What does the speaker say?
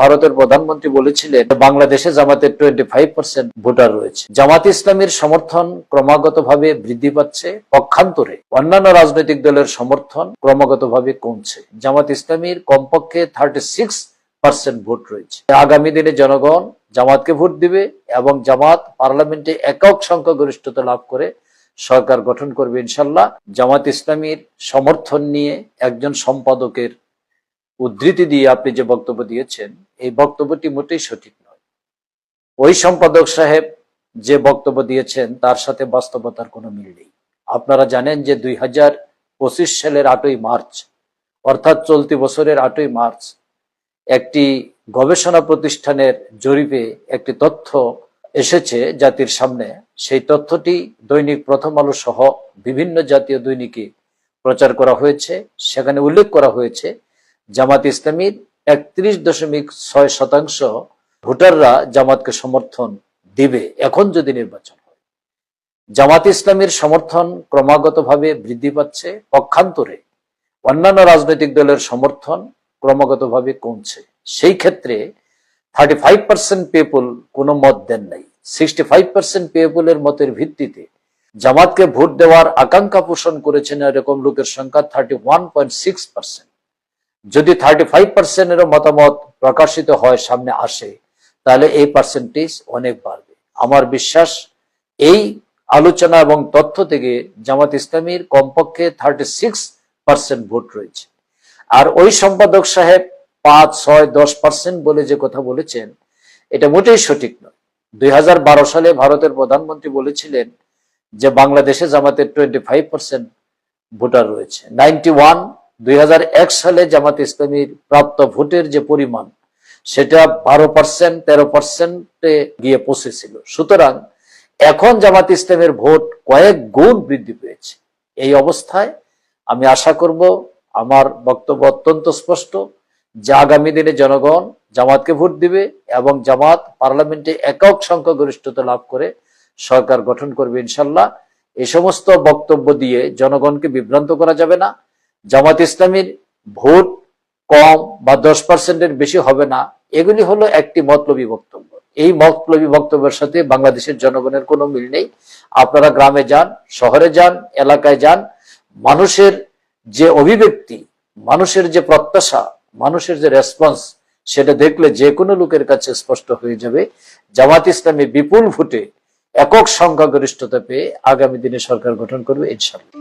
ভারতের প্রধানমন্ত্রী বলেছিলেন, বাংলাদেশে জামাতের টোয়েন্টি ফাইভ পার্সেন্ট ভোটার রয়েছে। জামাত ইসলামীর সমর্থন ক্রমাগতভাবে বৃদ্ধি পাচ্ছে, পক্ষান্তরে অন্যান্য রাজনৈতিক দলের সমর্থন ক্রমাগতভাবে কমছে। জামাত ইসলামীর কমপক্ষে থার্টি সিক্স পার্সেন্ট ভোট রয়েছে। আগামী দিনে জনগণ জামাতকে ভোট দিবে এবং জামাত পার্লামেন্টে একক সংখ্যাগরিষ্ঠতা লাভ করে সরকার গঠন করবে ইনশাল্লাহ। জামাত ইসলামীর সমর্থন নিয়ে একজন সম্পাদকের উদ্ধৃতি দিয়ে আপনি যে বক্তব্য দিয়েছেন এই বক্তব্যটি মোটেই সঠিক নয়। ওই সম্পাদক সাহেব যে বক্তব্য দিয়েছেন, তার সাথে বাস্তবতার কোনো মিল নেই। আপনারা জানেন যে দুই হাজার পঁচিশ সালের আটই মার্চ, অর্থাৎ চলতি বছরের আটই মার্চ, একটি গবেষণা প্রতিষ্ঠানের জরিপে একটি তথ্য এসেছে জাতির সামনে। সেই তথ্যটি দৈনিক প্রথম আলো সহ বিভিন্ন জাতীয় দৈনিকে প্রচার করা হয়েছে। সেখানে উল্লেখ করা হয়েছে, জামাত ইসলামীর একত্রিশ দশমিক ছয় শতাংশ ভোটাররা জামাতকে সমর্থন দিবে এখন যদি নির্বাচন হয়। জামাত ইসলামের সমর্থন ক্রমাগতভাবে বৃদ্ধি পাচ্ছে, পক্ষান্তরে অন্যান্য রাজনৈতিক দলের সমর্থন ক্রমাগতভাবে কমছে। সেই ক্ষেত্রে থার্টি ফাইভ পার্সেন্ট পিপুল কোনো মত দেন নাই। সিক্সটি ফাইভ পার্সেন্ট পিপুলের মতের ভিত্তিতে জামাতকে ভোট দেওয়ার আকাঙ্ক্ষা পোষণ করেছেন এরকম লোকের সংখ্যা thirty one point six percent যদি থার্টি ফাইভ পার্সেন্টেরও মতামত প্রকাশিত হয় সামনে আসে, তাহলে এই পার্সেন্টেজ অনেক বাড়বে। আমার বিশ্বাস, এই আলোচনা এবং তথ্য থেকে জামাত ইসলামীর কমপক্ষে থার্টি সিক্স পার্সেন্ট ভোট রয়েছে। আর ওই সম্পাদক সাহেব পাঁচ, ছয়, দশ পার্সেন্ট বলে যে কথা বলেছেন, এটা মোটেই সঠিক নয়। দুই সালে ভারতের প্রধানমন্ত্রী বলেছিলেন যে বাংলাদেশে জামাতের টোয়েন্টি ফাইভ পার্সেন্ট ভোটার রয়েছে। নাইনটি ওয়ান দুই হাজার এক সালে জামাত ইসলামীর প্রাপ্ত ভোটের যে পরিমাণ, সেটা বারো পার্সেন্ট তেরো পার্সেন্টে গিয়ে পৌঁছেছিল। সুতরাং এখন জামাত ইসলামের ভোট কয়েক গুণ বৃদ্ধি পেয়েছে। এই অবস্থায় আমি আশা করব, আমার বক্তব্য অত্যন্ত স্পষ্ট, যে আগামী দিনে জনগণ জামাতকে ভোট দিবে এবং জামাত পার্লামেন্টে একক সংখ্যাগরিষ্ঠতা লাভ করে সরকার গঠন করবে ইনশাল্লাহ। এই সমস্ত বক্তব্য দিয়ে জনগণকে বিভ্রান্ত করা যাবে না। জামাত ইসলামীর ভোট কম বা দশ পার্সেন্টের বেশি হবে না, এগুলি হলো একটি মতলবী বক্তব্য। এই মতলবী বক্তব্যের সাথে বাংলাদেশের জনগণের কোনো মিল নেই। আপনারা গ্রামে যান, শহরে যান, এলাকায় যান, মানুষের যে অভিব্যক্তি, মানুষের যে প্রত্যাশা, মানুষের যে রেসপন্স সেটা দেখলে যে কোনো লোকের কাছে স্পষ্ট হয়ে যাবে। জামাত ইসলামী বিপুল ভোটে একক সংখ্যাগরিষ্ঠতা পেয়ে আগামী দিনে সরকার গঠন করবে ইনশাল্লাহ